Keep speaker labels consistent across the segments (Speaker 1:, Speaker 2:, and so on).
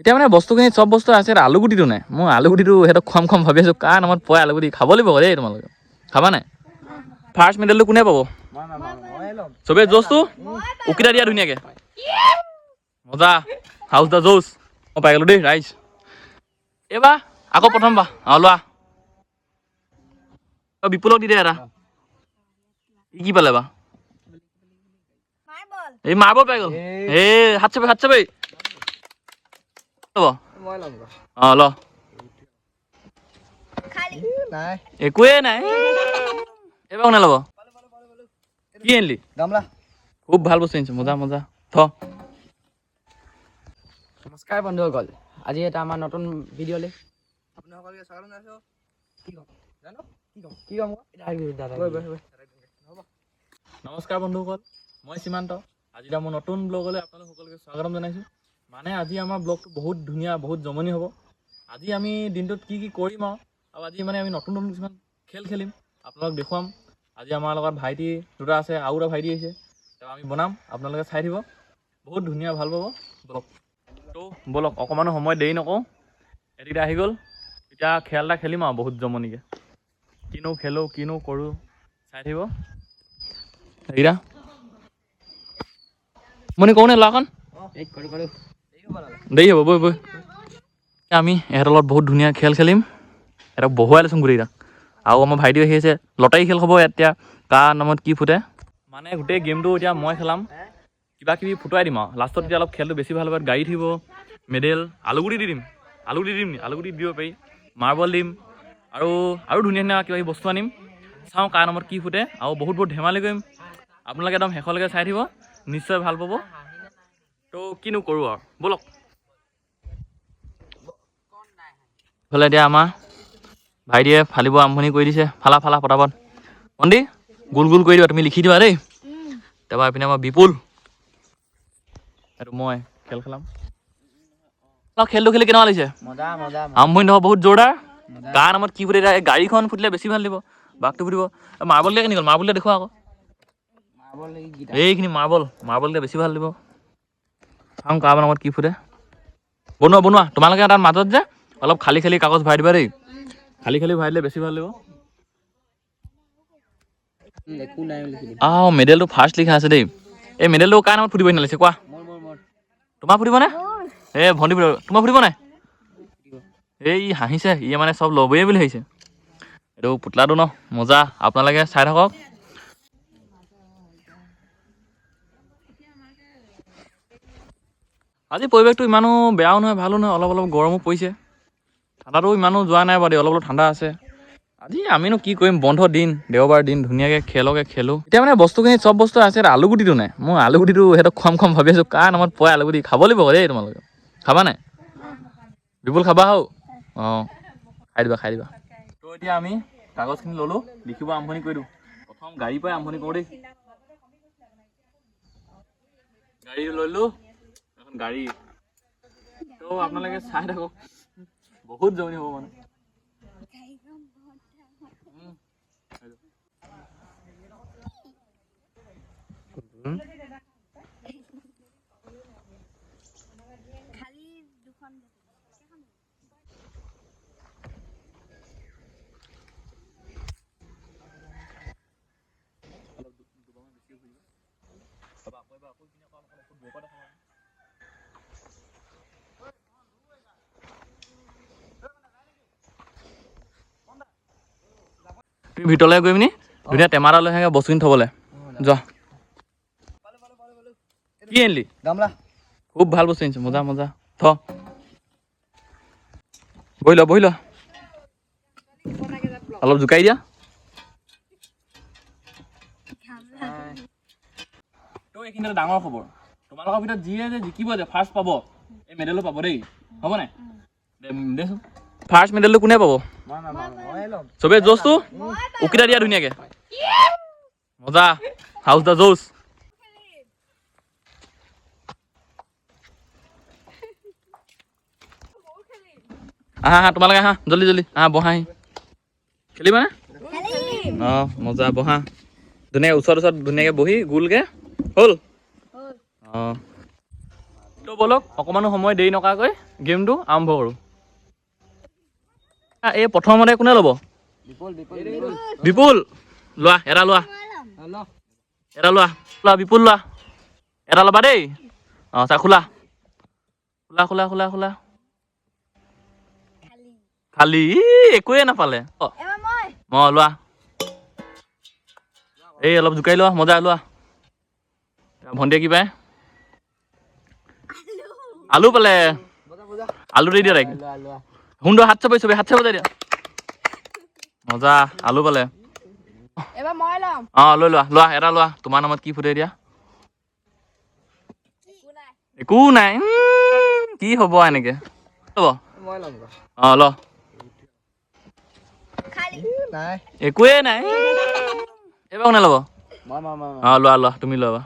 Speaker 1: এতিয়া মানে বস্তুখিনি চব বস্তু আছে আলু গুটিটো নাই। মই আলু গুটিটো সিহঁতক খুৱাম খুৱাম ভাবি আছোঁ কাৰ নামত পৰে আলু গুটি খাব লাগিব দেই তোমালোকে। খাবা নাই? ফাৰ্ষ্ট মেডেলটো কোনে পাব? চবেই জোচটো? উকিতা দিয়া ধুনীয়াকৈ। মজা। How's the josh. মই পাই গ'লোঁ দেই ৰাইজ। এইবাৰ আকৌ প্ৰথম বা। অঁ লোৱা। বিপুলক দি দে এটা। ই কি পালে বা? এই মাৰ্বল পাই গ'ল। এই হাত চাপি হাত চাপি। ল'ব অঁ ল।
Speaker 2: খালি।
Speaker 3: নাই।
Speaker 1: এইবাৰ কোনে ল'ব? কি আনিলি?
Speaker 3: গামলা।
Speaker 1: খুব ভালো বস্তু আনিছে মজা মজা। থ।
Speaker 4: নমস্কাৰ বন্ধুসকল আজি এটা আমাৰ নতুন ভিডিঅ'লৈ
Speaker 3: আপোনালোকে স্বাগতম জনাইছোঁ।
Speaker 4: কি ক'ম?
Speaker 3: জানো? কি ক'ম? কি ক'ম
Speaker 1: নমস্কাৰ বন্ধুসকল মই সীমান্ত। আজি এটা মোৰ নতুন ব্লগলৈ আপোনালোক সকলোকে স্বাগতম জনাইছোঁ। মানে আজি আমাৰ ব্লগটো বহুত ধুনীয়া বহুত জমনি হ'ব। আজি আমি দিনটোত কি কি কৰিম আৰু আৰু আজি মানে আমি নতুন নতুন কিছুমান খেল খেলিম আপোনালোকক দেখুৱাম। আজি আমাৰ লগত ভাইটি দুটা আছে আৰু এটা ভাইটি আহিছে। তেওঁ আমি বনাম আপোনালোকে চাই থাকিব। বহুত ধুনীয়া ভাল পাব। বলক। তো বলক অকণমানো সময় দেৰি নকৰোঁ। এদিটা আহি গ'ল। এতিয়া খেল এটা খেলিম আৰু বহুত জমনিকৈ। কিনো খেলোঁ কিনো কৰোঁ চাই থাকিব। এইকেইটা মনি কওঁ নে ল'ৰাখন?
Speaker 4: কৰোঁ কৰোঁ।
Speaker 1: দেৰি হ'ব, বৈ বৈ। আমি এহেঁতৰ লগত বহুত ধুনীয়া খেল খেলিম। এহেঁতক বহুৱাই লৈছোঁ গোটেইকেইটাক আৰু আমাৰ ভাইটিও আহি আছে। লটাৰী খেল হ'ব এতিয়া। কাৰ নামত কি ফুটে? মানে গোটেই গেমটো এতিয়া মই খেলাম। কিবা কিবি ফুটুৱাই দিম আৰু। লাষ্টত এতিয়া অলপ খেলটো বেছি ভালো হ'ব। গাড়ী থাকিব, মেডেল, আলুগুটি দি দিম। আলুগুটি দিম, আলুগুটি দিব পাৰি। মাৰ্বল দিম। আৰু আৰু ধুনীয়া ধুনীয়া কিবা কিবি বস্তু আনিম। চাওঁ কাৰ নামত কি ফুটে। আৰু বহুত বহুত ধেমালি কৰিম। আপোনালোকে একদম শেষলৈকে চাই থাকিব। নিশ্চয় ভালো পাব। তো কিনো কৰোঁ আৰু ব'লক। ইফালে এতিয়া আমাৰ ভাইটিয়ে ফালিব আৰম্ভণি কৰি দিছে ফালা ফালা পটাপট মন্দি গোল গোল কৰি দিবা তুমি লিখি দিবা দেই। তাৰপৰা এইপিনে আমাৰ বিপুল। এইটো মই খেল খেলাম। খেলটো খেলি কেনেকুৱা লাগিছে? আৰম্ভণি নহয় বহুত জোৰদাৰ। কাৰ নামত কি ফুটে এই গাড়ীখন ফুটিলে বেছি ভালো দিব বাঘটো ফুটিব। মাৰ্বল দিয়া কেনি গ'ল? মাৰ্বল দিয়া দেখুৱা আকৌ। এইখিনি মাৰ্বল মাৰ্বল দিয়া বেছি ভালো দিব চাওঁ, কাৰ নামত কি ফুটে? বনোৱা বনোৱা, তোমালোকে তাত মাজত যে, অলপ খালী খালী কাগজ ভৰাই দিবা দেই। খালী খালী ভৰাই দিলে বেছি ভালো লাগিব। আহ, মেডেলটো ফাৰ্ষ্ট লিখা আছে দেই। এই মেডেলটো কাৰ নামত ফুটিব নালাগিছে কোৱা?
Speaker 4: মোৰ মোৰ মোৰ
Speaker 1: তোমাৰ ফুটিবনে এই ভণ্টি ফুটিব, তোমাৰ ফুটিব নাই? এই, হাঁহিছে ইয়ে মানে চব ল'বই বুলি ভাবিছে। এইটো পুতলাটো ন, মজা। আপোনালোকে চাই থাকক। আজি পৰিৱেশটো ইমানো বেয়াও নহয় ভালো নহয় অলপ অলপ গৰমো পৰিছে। ঠাণ্ডাটো ইমানো যোৱা নাই বাৰু দেই অলপ অলপ ঠাণ্ডা আছে। আজি আমিনো কি কৰিম বন্ধ দিন দেওবাৰ দিন ধুনীয়াকৈ খেলকে খেলোঁ। এতিয়া মানে বস্তুখিনি চব বস্তু আছে আলু গুটিটো নাই। মই আলু গুটিটো সিহঁতক খুৱাম খুৱাম ভাবি আছোঁ কাৰ নামত পৰে আলু গুটি খাব লাগিব দেই তোমালোকে। খাবা নাই বিপুল খাবা হৌ অঁ খাই দিবা খাই দিবা। তো এতিয়া আমি কাগজখিনি ল'লোঁ লিখিব আৰম্ভণি কৰি দিওঁ। প্ৰথম গাড়ীৰ পৰাই আৰম্ভণি কৰোঁ দেই। গাড়ী ল'লোঁ। এখন গাড়ী। তো আপোনালোকে চাই থাকক। বহুত জমনি হ'ব মানে। তুমি ভিতৰলৈ গৈ পিনি ধুনীয়া টেমা এটা লৈ আহে বস্তুখিনি থ'বলৈ। যোৱা কি আনিলি?
Speaker 3: গামলা।
Speaker 1: খুব ভালো বস্তু আনিছে মজা মজা। থ। বহি ল বহি ল। অলপ জোকাই দিয়া। তো এইখিনি এটা ডাঙৰ খবৰ। তোমালোকৰ ভিতৰত যিয়ে যে জিকিব যে ফাৰ্ষ্ট পাব এই মেডেলো পাব দেই। হ'ব নাই? ফাৰ্ষ্ট মেডেলটো কোনে পাব? চবেই জোচটো উকিতা দিয়া ধুনীয়াকৈ। মজা। হাউচ দ্য জোচ আহা আহা তোমালোকে আহা জল্দি জল্দি। আহা বহা আহি। খেলিবানে অঁ মজা বহা। ধুনীয়াকৈ ওচৰত ওচৰত ধুনীয়াকৈ বহি গোলকৈ। হ'ল? অঁ। তো ব'লক অকণমানো সময় দেৰি নকৰাকৈ গেমটো আৰম্ভ কৰোঁ। এই প্ৰথমতে কোনে ল'ব?
Speaker 4: বিপুল বিপুল বিপুল।
Speaker 1: বিপুল। লোৱা এটা লোৱা। এটা লোৱা লোৱা বিপুল লোৱা। এটা ল'বা দেই। অঁ চা খোলা। খোলা খোলা খোলা খোলা। খালি। একোৱে নাপালে। অ লোৱা। এই অলপ জোকাৰি লোৱা মজা লোৱা। ভণ্টিয়ে কি পায়? আলু। পালে।
Speaker 3: বজা বজা
Speaker 1: আলু দি দিয়া তাইক।
Speaker 4: লোৱা
Speaker 1: হাত চাপৰি চবে হাত চাপ দিয়া। মজা আলু পালে।
Speaker 2: এবাৰ মই ল'ম।
Speaker 1: অঁ লৈ লোৱা লোৱা এটা লোৱা। তোমাৰ নামত কি ফুটাই দিয়া একো নাই। কি হ'ব এনেকে? হ'ব। অঁ ল। একোৱে নাই এইবাৰ কোনে ল'ব?
Speaker 4: মই
Speaker 1: লোৱা লোৱা তুমি লোৱা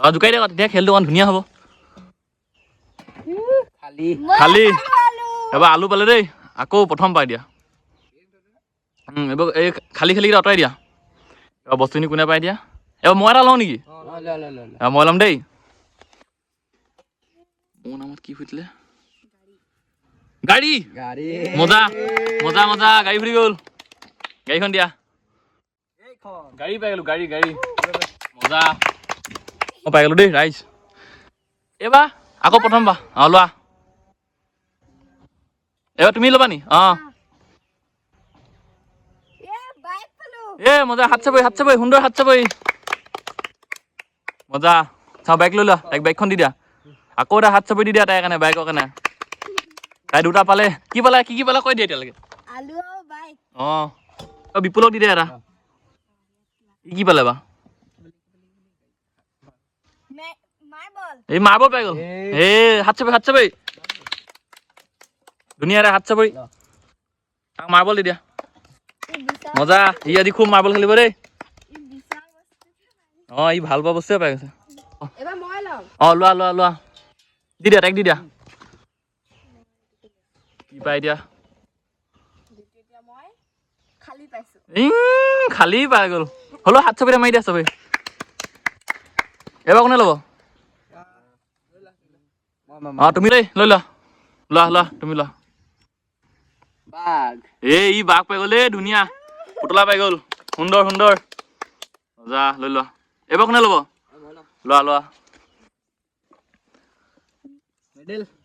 Speaker 1: অঁ জোকাই দিয়া তেতিয়া খেলটো অকণ ধুনীয়া হ'ব।
Speaker 4: খালি।
Speaker 1: খালি। এবাৰ আলু পালে দেই আকৌ প্ৰথম পাই দিয়া। এইবাৰ এই খালী খালীকেইটা আঁতৰাই দিয়া। এবাৰ বস্তুখিনি কোনে পাই দিয়া? এবাৰ মই এটা লওঁ নেকি? মই ল'ম দেই। মোৰ নামত কি গাড়ী।
Speaker 4: গাড়ী।
Speaker 1: মজা মজা মজা গাড়ী ফুৰি গ'ল। গাড়ীখন দিয়া। গাড়ী পাই গ'লো গাড়ী গাড়ী। মজা। মই পাই গ'লো দেই ৰাইজ। এইবাৰ আকৌ প্ৰথম বা অঁ লোৱা। এইবাৰ তুমি ল'বা নি এ মজা হাত চাবই হাত চাবই সুন্দৰ হাত চাবই মজা চাওঁ বাইক লৈ লোৱা তাইক বাইকখন দি দিয়া। আকৌ এটা হাত চাবই দি দিয়া তাইৰ কাৰণে বাইকৰ কাৰণে। তাই দুটা পালে। কি পালে কি কি পালে কৈ দিয়া এতিয়ালৈকে।
Speaker 2: আলু
Speaker 1: অঁ অ' বিপুলক দি দে এটা। ই কি পালে বা? এই মাৰ্বল পাই গ'ল। এই। হাত চাপৰি হাত চাপৰি ধুনীয়া এটা হাত চাপৰি তাক মাৰ্বল দি দিয়া। মজা ই আজি খুব মাৰ্বল খেলিব দেই। অঁ ই ভালো পোৱা বস্তুৱে পাই গৈছে।
Speaker 2: এবাৰ
Speaker 1: অঁ লোৱা লোৱা লোৱা। দি দিয়া তাইক দি দিয়া। কি পাই দিয়া
Speaker 2: খালী পাইছো।
Speaker 1: ইং, খালী পাই গ'ল। হ'লেও হাত চাপৰি মাৰি দিয়া চবেই এইবাৰ কোনে ল'ব? অঁ তুমি দেই লৈ লোৱা। লোৱা লোৱা তুমি লোৱা।
Speaker 4: বাঘ।
Speaker 1: এই ই বাঘ পাই গ'ল দেই ধুনীয়া পুতলা পাই গ'ল সুন্দৰ সুন্দৰ। মজা লৈ লোৱা এইবাৰ কোনে ল'ব? লোৱা লোৱা।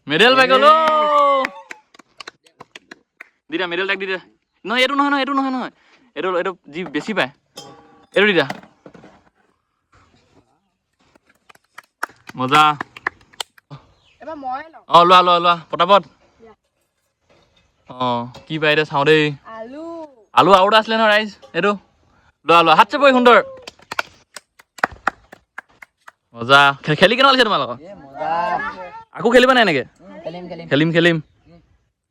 Speaker 3: মেডেল
Speaker 1: পাই গ'ল দি দিয়া মেডেল তাক দি দিয়া নহয় এইটো নহয় নহয় এইটো নহয় নহয়। এইটো এইটো যি বেছি পায়। এইটো দি দিয়া মজা। অঁ লোৱা লোৱা লোৱা। পটাপট। অঁ কি পাই এতিয়া চাওঁ দেই।
Speaker 2: আলু।
Speaker 1: আলু আৰু এটা আছিলে নহয় ৰাইজ। এইটো। লোৱা লোৱা। হাত চাপৰি সুন্দৰ। মজা। খে- খেলি কেনেকুৱা লাগিছে তোমালোকৰ? আকৌ খেলিবা নাই এনেকে?
Speaker 4: খেলিম খেলিম।
Speaker 1: খেলিম খেলিম।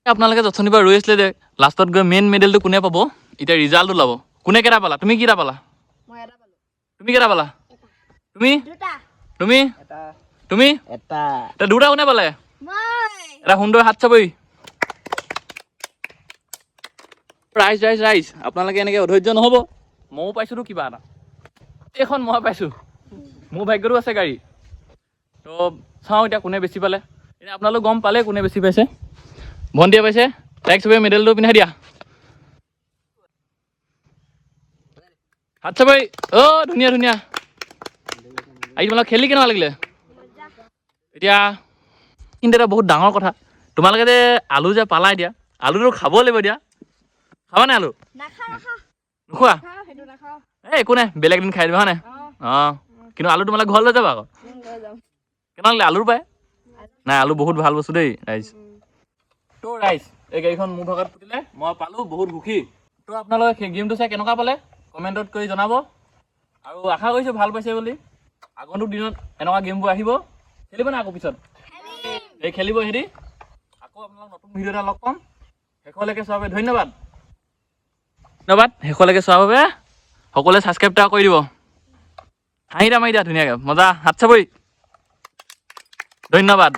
Speaker 1: আপোনালোকে যথনিৰ পৰা ৰৈ আছিলে যে লাষ্টত গৈ মেইন মেডেলটো কোনে পাব? এতিয়া ৰিজাল্ট ওলাব। কোনে কেইটা পালা? তুমি কেইটা পালা?
Speaker 2: এটা পালো।
Speaker 1: তুমি কেইটা পালা? তুমি? তুমি? তুমি?
Speaker 4: এটা।
Speaker 1: দুটা কোনে পালে? এটা সুন্দৰ হাত চাপৰি ৰাইজ ৰাইজ ৰাইজ আপোনালোকে এনেকে অধৈৰ্য নহ'ব। ময়ো পাইছোতো কিবা এটা। এইখন মই পাইছোঁ। মোৰ ভাগ্যতো আছে গাড়ী। তো চাওঁ এতিয়া কোনে বেছি পালে। এতিয়া আপোনালোক গম পালে কোনে বেছি পাইছে। ভণ্টিয়ে পাইছে। তাইক চবে মেডেলটো পিন্ধাই দিয়া। হাত চাপৰি অ' ধুনীয়া ধুনীয়া। আজি তোমালোক খেলি কেনেকুৱা লাগিলে? এতিয়া, কিন্তু এটা বহুত ডাঙৰ কথা। তোমালোকে যে আলু যে পালা এতিয়া, আলুটো খাব লাগিব এতিয়া। খাবা নাই আলু? নোখোৱা? এই একো নাই বেলেগ দিন খাই দিবা হয় নাই?
Speaker 2: অঁ।
Speaker 1: কিন্তু আলু তোমালোকে ঘৰত লৈ যাবা আকৌ? লাগিলে আলুৰ পায়? নাই আলু বহুত ভাল বস্তু দেই ৰাইজ তো ৰাইজ এই গাড়ীখন মোৰ ভাগত ফুটিলে মই পালোঁ বহুত সুখী। তো আপোনালোকে সেই গেমটো চাই কেনেকুৱা পালে কমেণ্টত কৰি জনাব। আৰু আশা কৰিছোঁ ভাল পাইছে বুলি। আগন্তুক দিনত এনেকুৱা গেমবোৰ আহিব। খেলিব নাই আকৌ পিছত? এই খেলিব সিহঁতি আকৌ আপোনালোক নতুন ভিডিঅ' এটা লগ পাম। শেষলৈকে বাবে ধন্যবাদ। ধন্যবাদ শেষলৈকে চোৱাৰ বাবে। সকলোৱে ছাবস্ক্ৰাইব এটা কৰি দিব। হাঁহি এটা মাৰি দিয়া ধুনীয়াকৈ। মজা হাত চাপৰি ধন্যবাদ।